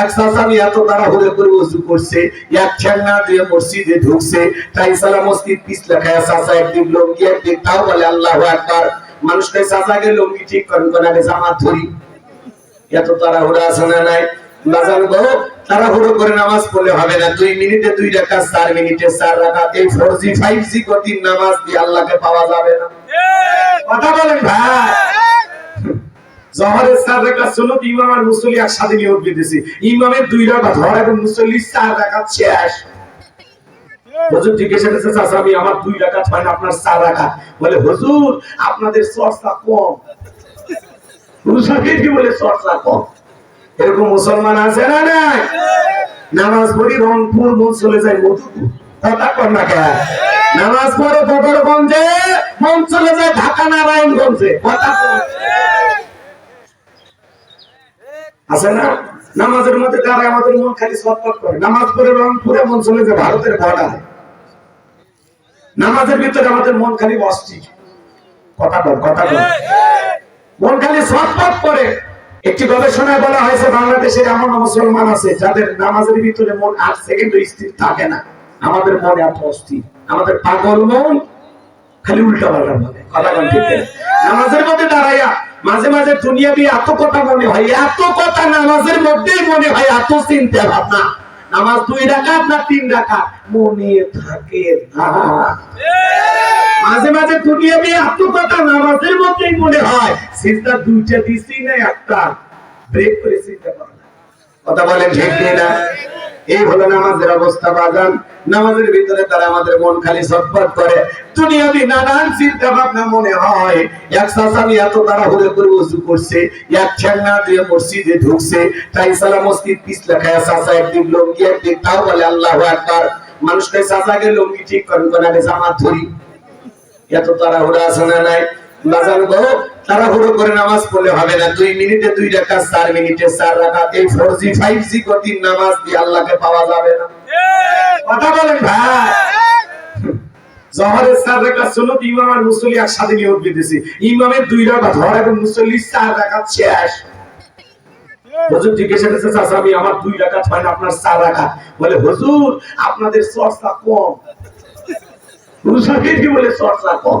এক চাচামি এত তাড়াহুড়ো করে উজু করছে এক ঠ্যাংনা দিয়ে মসজিদে ঢুকছে তাই সালা মসজিদ পিছলা খায় চাচা একদিন লঙ্গি একদিন তাও বলে আল্লাহ একবার মানুষকে চাচাকে লঙ্গি ঠিক করেন? কোন আগে জামা ধরি। এত তাড়াহুড়ো আছে না নাই? বাজার গো তাড়াহুড়ো করে নামাজ পড়লে হবে না। দুই মিনিটে দুই রাকাত চার মিনিটে চার রাকাত। এই ফোর জি ফাইভ জি কঠিন নামাজ দিয়ে আল্লাহকে পাওয়া যাবে না। কথা বলেন ভাই। জহরের সুন্নত, ইমাম আর মুসল্লি একসাথে নিয়োগ দিতেছি। ইমামের দুই রাকাত এবং শেষ। হুজুর করেছে চাচা, আমি আমার দুই রাকাত হয় না, আপনার বলে, হুজুর, আপনাদের চর্চা কম। হুজুরকে কি বলে, চর্চা কম? এরকম মুসলমান আছে না নাই? নামাজ পড়ি রংপুর মন চলে যায় মধুপুর। কথা কর না কেন? নামাজ পড়ে বদরগঞ্জে, মন চলে যায় ঢাকা নারায়ণগঞ্জে। কথা কর আছে না? নামাজের মধ্যে যারা আমাদের মন খালি সৎপট করে, নামাজ পড়ে মন চলে যায় ভারতের নামাজের ভিতরে আমাদের মন খালি কথা বল কথা বল। মন খালি সৎপট করে। একটি গবেষণায় বলা হয়েছে, বাংলাদেশের এমন মুসলমান আছে যাদের নামাজের ভিতরে মন আট সেকেন্ড স্থির থাকে না। আমাদের মন এত অস্থির। আমাদের পাগল মন খালি উল্টা পাল্টা বলে। কথা বল ঠিক আছে? নামাজের মধ্যে দাঁড়াইয়া মাঝে মাঝে দুনিয়া দিয়ে এত কথা মনে হয়, এত কথা নামাজের মধ্যেই মনে হয়, এত চিন্তা ভাবনা। নামাজ দুই রাকাত না তিন রাকাত? মনে থাকে না। মাঝে মাঝে দুনিয়া দিয়ে এত কথা নামাজের মধ্যেই মনে হয়, সিজদা দুইটা দিছি না একটা? ব্রেক করে চিন্তা করে কথা বলেন ঠিক না এই হলো নামাজের অবস্থা বাজান। নামাজের ভিতরে তারা আমাদের মন খালি ছটফট করে। দুনিয়াবি নানান চিন্তা ভাবনা মনে হয়। এক এত তাড়াহুড়ো করে করছে, এক দিয়ে মসজিদে ঢুকছে। তাই মসজিদ খায় লঙ্গি তাও বলে আল্লাহ লঙ্গি ঠিক করেন কোন আগে জামা ধরি। এত আছে না নাই? বাজার গো তাড়াহুড়ো করে নামাজ পড়লে হবে না। দুই মিনিটে দুই রাকাত, চার মিনিটে চার রাকাত। এই ফোর জি ফাইভ জি কঠিন নামাজ দিয়ে আল্লাহকে পাওয়া যাবে না। কথা বলেন ভাই। জহরের চার রাকাত সুন্নত, ইমাম আর মুসল্লি একসাথে নিয়োগ দিতেছি। ইমামের দুই রাকাত ধর এবং মুসল্লি চার রাকাত শেষ। হুজুর জিজ্ঞেস করেছে চাচা আমি আমার দুই রাকাত হয় না, আপনার চার রাকাত? বলে, হুজুর, আপনাদের চর্চা কম। হুজুরকে কি বলে, চর্চা কম?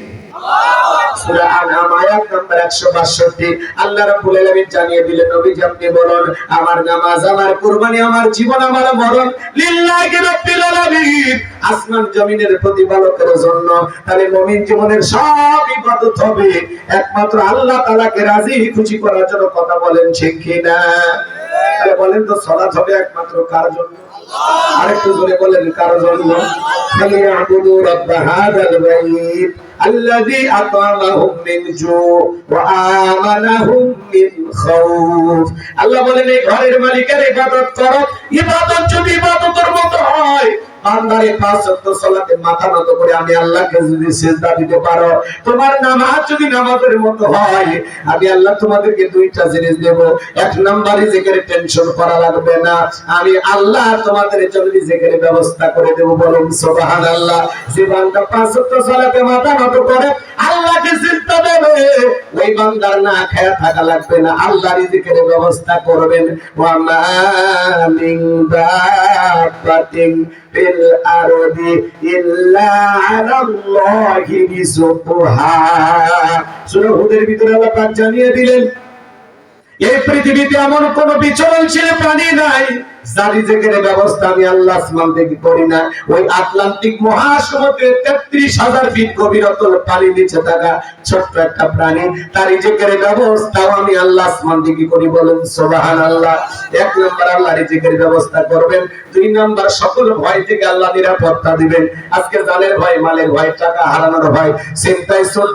আসমান জমিনের প্রতিপালকের জন্য তাহলে জীবনের সব ইবাদত হবে। একমাত্র আল্লাহ তাআলাকে রাজি, খুশি করার জন্য কথা বলেন, ঠিক কি না? বলেন তো সালাত হবে একমাত্র কার জন্য? আরেকটু জোরে বলেন, কার জন্য? ফালিয়াবুদু রাব্ব হাযাল বাইত الذي أطعمهم من جوع وآمنهم من خوف আল্লাহ বলেন এই ঘরের মালিকের ইবাদত করো ইবাদত যদি ইবাদতের মতো হয় বান্দারে পাঁচ ওয়াক্ত সালাতে মাথা নত করে আমি আল্লাহকে যদি সিজদা দিতে পারো, তোমার নামাজ যদি নামাজের মতো হয়, আমি আল্লাহ তোমাদেরকে দুইটা জিনিস দেব। এক নম্বরে জিকির টেনশন করা লাগবে না। আমি আল্লাহ তোমাদের জন্য জিকিরের ব্যবস্থা করে দেব বলুন, সুবহানাল্লাহ। যে বান্দা পাঁচ ওয়াক্ত সালাতে মাথা নত করে আল্লাহকে সিজদা দেবে। ওই বান্দার না খায়া থাকা লাগবে না। আল্লাহ রিজিকের ব্যবস্থা করবেন। ওয়া মা মিন দাব্বাতিন ফিল আরদি ইল্লা আলাল্লাহি বিসুবহা। সূরা হুদের ভিতরে আল্লাহ পাক জানিয়ে দিলেন, এই পৃথিবীতে এমন কোন বিচরণশীল প্রাণী নাই রিজিকের ব্যবস্থা আমি আল্লাহ আসমান থেকে করি না। ওই আটলান্টিক তেত্রিশ হাজার ফিট পানি থাকা ছোট্ট একটা প্রাণী তার আমি আল্লাহ আসমান থেকে করি বলেন সোবাহান আল্লাহ এক নম্বর আল্লাহ ব্যবস্থা করবেন, দুই নম্বর সকল ভয় থেকে আল্লাহ নিরাপত্তা দিবেন। আজকে ভয়, মালের ভয়, টাকা হারানোর ভয়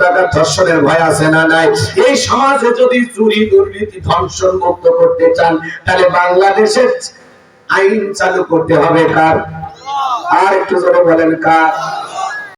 টাকা ধর্ষণের ভয় আছে না নাই? এই সমাজে যদি চুরি, দুর্নীতি ধ্বংসন মুক্ত করতে চান, তাহলে বাংলাদেশের আইন চালু করতে হবে কার? আর একটু জোরে বলেন কার?